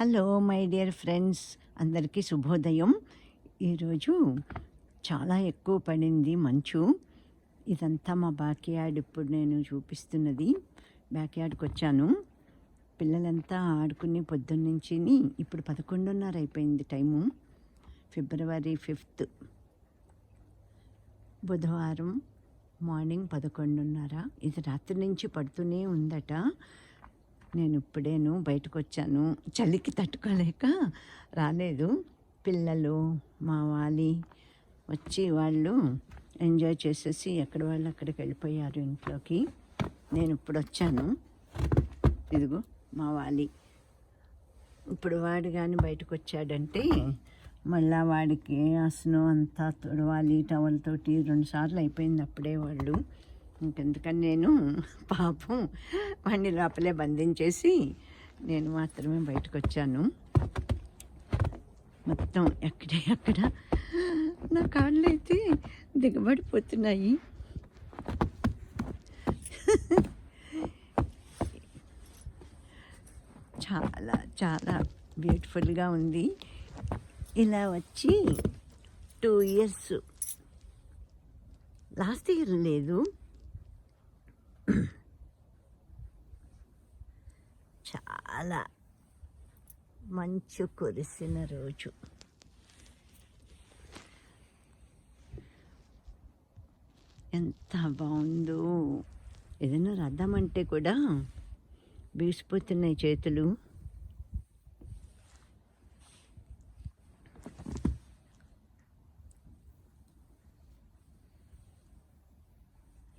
Hello my dear friends. అందరికీ శుభోదయం. ఈరోజు చాలా ఎక్కువ పడింది మంచు. ఇదంతా మా బ్యాక్ యార్డ్ ఇప్పుడు నేను చూపిస్తున్నది. బ్యాక్ యార్డ్కి వచ్చాను. పిల్లలంతా ఆడుకుని పొద్దున్నుంచి ఇప్పుడు పదకొండున్నర అయిపోయింది టైము. February fifth. బుధవారం మార్నింగ్ పదకొండున్నర. ఇది రాత్రి నుంచి పడుతూనే ఉందట. నేను ఇప్పుడేను బయటకు వచ్చాను చలికి తట్టుకోలేక రాలేదు. పిల్లలు మా వాలి వచ్చి వాళ్ళు ఎంజాయ్ చేసేసి ఎక్కడ వాళ్ళు అక్కడికి వెళ్ళిపోయారు ఇంట్లోకి. నేను ఇప్పుడు వచ్చాను ఇదిగో మా వాలి ఇప్పుడు వాడు కానీ బయటకు వచ్చాడంటే మళ్ళా వాడికి స్నో అంతా తుడవాలి టవల్ తోటి రెండుసార్లు అయిపోయింది అప్పుడే వాళ్ళు. ఇంకెందుకని నేను పాపం వాడిని లోపలే బంధించేసి నేను మాత్రమే బయటకు వచ్చాను మొత్తం ఎక్కడే అక్కడ నా కాళ్ళు అయితే దిగబడిపోతున్నాయి. చాలా చాలా బ్యూటిఫుల్గా ఉంది. ఇలా వచ్చి టూ ఇయర్స్ లాస్ట్ ఇయర్ లేదు. చాలా మంచు కురిసిన రోజు. ఎంత బాగుందో. ఏదైనా రద్దామంటే కూడా బీసిపోతున్నాయి చేతులు.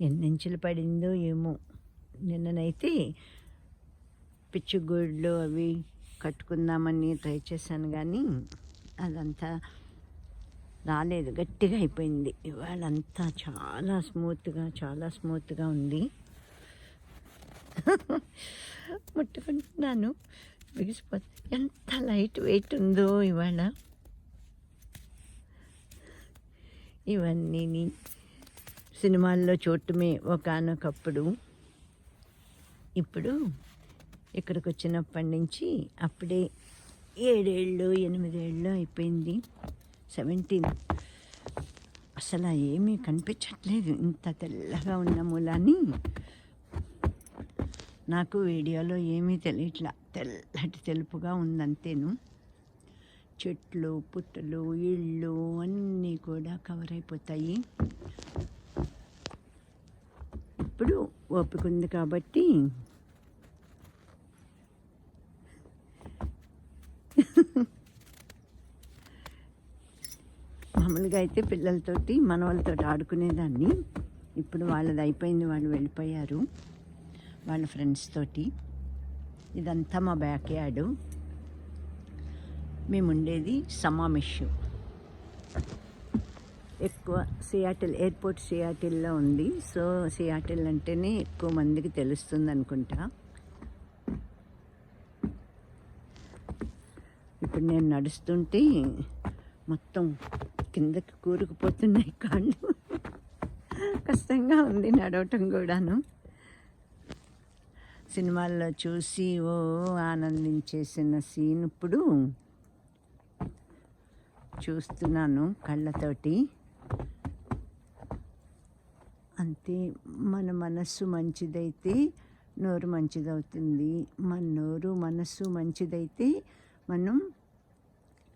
ఎన్నించులు పడిందో ఏమో. నిన్ననైతే పిచ్చిగూళ్ళు అవి కట్టుకుందామని ట్రై చేశాను కానీ అదంతా రాలేదు గట్టిగా అయిపోయింది. ఇవాళ అంతా చాలా స్మూత్గా చాలా స్మూత్గా ఉంది. ముట్టుకుంటున్నాను. బిగిసిపోతే ఎంత లైట్ వెయిట్ ఉందో ఇవాళ. ఇవన్నీ సినిమాల్లో చూడటమే ఒకనొకప్పుడు. ఇప్పుడు ఇక్కడికి వచ్చినప్పటి నుంచి అప్పుడే ఏడేళ్ళు ఎనిమిదేళ్ళు అయిపోయింది. సెవెంటీన్ అసలు ఏమీ కనిపించట్లేదు. ఇంత తెల్లగా ఉన్న మూలాన్ని నాకు వీడియోలో ఏమీ తెలియట్లా. తెల్లటి తెలుపుగా ఉందంతేను. చెట్లు పుట్టలు ఇళ్ళు అన్నీ కూడా కవర్ అయిపోతాయి. ఇప్పుడు ఓపిక ఉంది కాబట్టి మామూలుగా అయితే పిల్లలతోటి మనవాళ్ళతో ఆడుకునేదాన్ని. ఇప్పుడు వాళ్ళది అయిపోయింది వాళ్ళు వెళ్ళిపోయారు వాళ్ళ ఫ్రెండ్స్ తోటి. ఇదంతా మా బ్యాక్ యార్డు మేము ఉండేది సమామిష్. ఎక్కువ సియాటిల్ ఎయిర్పోర్ట్ సియాటిల్లో ఉంది. సో సియాటిల్ అంటేనే ఎక్కువ మందికి తెలుస్తుంది అనుకుంటా ఇప్పుడు నేను నడుస్తుంటే మొత్తం కిందకి కూరుకుపోతున్నాయి కాళ్ళు. కష్టంగా ఉంది నడవటం కూడాను. సినిమాల్లో చూసి ఓ ఆనందించేసిన సీన్ ఇప్పుడు చూస్తున్నాను కళ్ళతోటి. అంతే మన మనస్సు మంచిదైతే నోరు మంచిదవుతుంది. మన నోరు మనస్సు మంచిదైతే మనం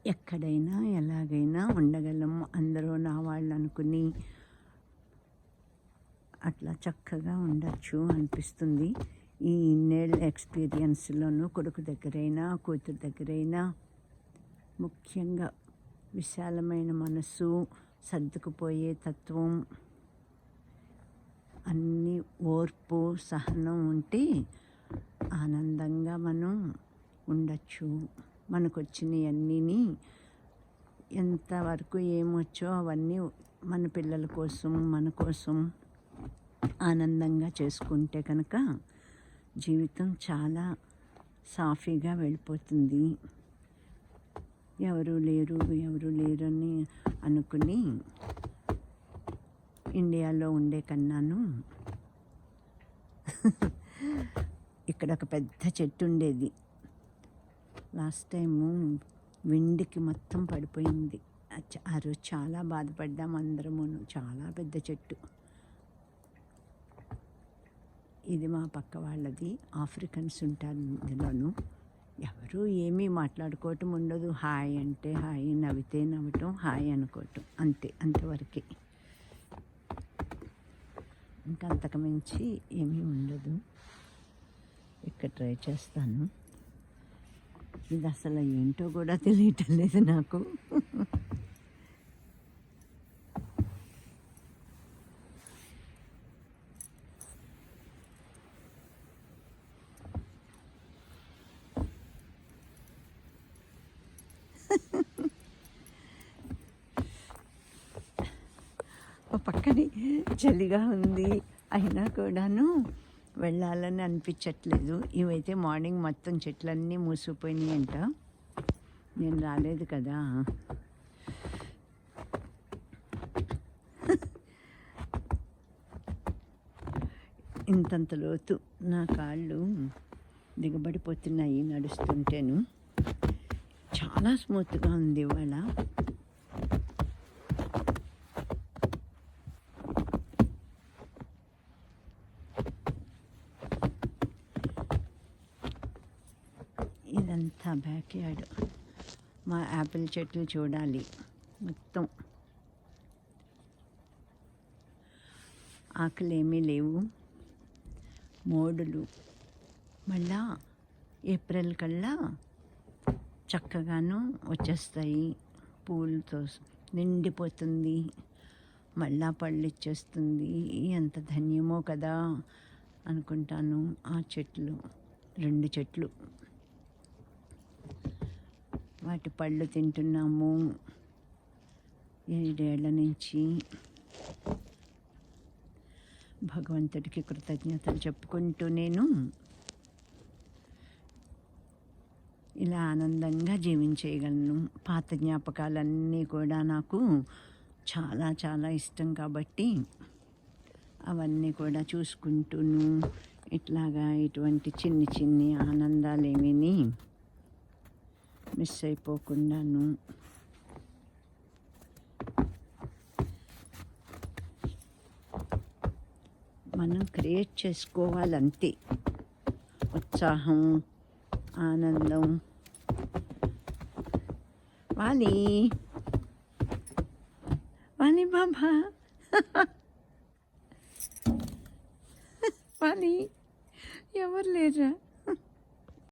ఎక్కడైనా ఎలాగైనా ఉండగలం. అందరూ నా వాళ్ళు అనుకుని అట్లా చక్కగా ఉండొచ్చు అనిపిస్తుంది. ఈ ఇన్నేళ్ళ ఎక్స్పీరియన్స్లోనూ కొడుకు దగ్గరైనా కూతురు దగ్గరైనా ముఖ్యంగా విశాలమైన మనసు సర్దుకుపోయే తత్వం అన్ని ఓర్పు సహనం ఉంటే ఆనందంగా మనం ఉండొచ్చు. మనకు వచ్చినవన్నీ ఎంతవరకు ఏమొచ్చో అవన్నీ మన పిల్లల కోసం మన కోసం ఆనందంగా చేసుకుంటే కనుక జీవితం చాలా సాఫీగా వెళ్ళిపోతుంది. ఎవరు లేరు ఎవరు లేరు అని అనుకుని ఇండియాలో ఉండే కన్నాను. ఇక్కడ ఒక పెద్ద చెట్టు ఉండేది. లాస్ట్ టైము విండికి మొత్తం పడిపోయింది. ఆ రోజు చాలా బాధపడ్డాము అందరమును. చాలా పెద్ద చెట్టు. ఇది మా పక్క వాళ్ళది. ఆఫ్రికన్స్ ఉంటారు ఇందులోను. ఎవరు ఏమీ మాట్లాడుకోవటం ఉండదు. హాయ్ అంటే హాయ్ నవ్వితే నవ్వటం హాయ్ అనుకోవటం. అంతే అంతవరకే. ఇంకా అంతకు మించి ఏమీ ఉండదు. ఇక్కడ ట్రై చేస్తాను. ఇది అసలు ఏంటో కూడా తెలియటం లేదు నాకు. పక్కనే చలిగా ఉంది. అయినా కూడాను వెళ్ళాలని అనిపించట్లేదు. ఇవైతే మార్నింగ్ మొత్తం చెట్లన్నీ మూసిపోయినాయి అంట నేను రాలేదు కదా. ఇంతంత లోతు నా కాళ్ళు దిగబడిపోతున్నాయి నడుస్తుంటేను. చాలా స్మూత్గా ఉంది ఇవాళ. ఇదంతా బ్యాక్ యార్డ్. మా యాపిల్ చెట్లు చూడాలి. మొత్తం. ఆకులు ఏమీ లేవు. మోడులు. మళ్ళా ఏప్రిల్ కల్లా చక్కగాను వచ్చేస్తాయి. పూలతో నిండిపోతుంది. మళ్ళా పళ్ళు ఇచ్చేస్తుంది. ఎంత ధన్యమో కదా అనుకుంటాను. ఆ చెట్లు. రెండు చెట్లు. వాటి పళ్ళు తింటున్నాము. ఏడేళ్ళ నుంచి భగవంతుడికి కృతజ్ఞతలు చెప్పుకుంటూ నేను ఇలా ఆనందంగా జీవించేయగలను. పాత జ్ఞాపకాలన్నీ కూడా నాకు చాలా చాలా ఇష్టం కాబట్టి అవన్నీ కూడా చూసుకుంటూను ఇట్లాగా ఇటువంటి చిన్ని చిన్ని ఆనందాలు ఏమీ మిస్ అయిపోకుండాను మనం క్రియేట్ చేసుకోవాలంతే ఉత్సాహం ఆనందం వాణి వాణి బాబా. వాణి ఎవరు లేరా?